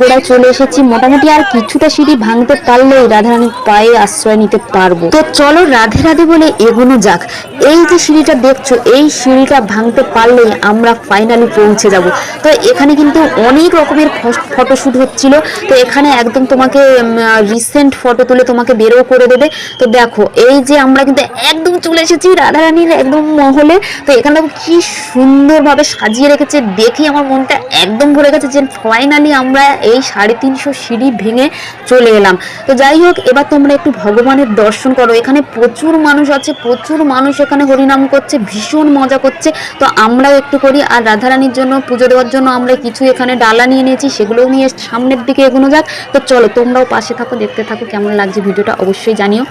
গোড়ায় চলে এসেছি। মোটামুটি আর কিছুটা সিঁড়ি ভাঙতে পারলেই রাধারানীর পায়ে আশ্রয় নিতে পারব। তো চলো রাধে রাধে বলে এগোনো যাক। এই যে সিঁড়িটা দেখছ, এই সিঁড়িটা ভাঙতে পারলেই আমরা ফাইনালি পৌঁছে যাব। তো এখানে কিন্তু অনেক রকমের ফটোশ্যুট হচ্ছিল। তো এখানে একদম তোমাকে রিসেন্ট ফটো তুলে তোমাকে বেরো করে দেবে। তো দেখো, এই যে আমরা কিন্তু একদম চলে এসেছি রাধারানীর একদম মহলে। তো এখানে কি সুন্দরভাবে সাজিয়ে রেখেছে। দেখে আমার মনটা একদম ভরে গেছে যে ফাইনালি আমরা এই সাড়ে তিনশো সিঁড়ি ভেঙে চলে এলাম। তো যাই হোক, এবার তোমরা একটু ভগবানের দর্শন করো। এখানে প্রচুর মানুষ আছে, প্রচুর মানুষ এখানে হরিনাম করছে, ভীষণ মজা করছে। তো আমরাও একটু করি আর রাধারানীর জন্য, পুজো দেওয়ার জন্য আমরা কিছু এখানে ডালা নিয়ে নিয়েছি সেগুলোও নিয়ে সামনের দিকে এগোনো যাক। তো চলো, তোমরাও পাশে থাকো, দেখতে থাকো, কেমন লাগছে ভিডিওটা অবশ্যই জানিও।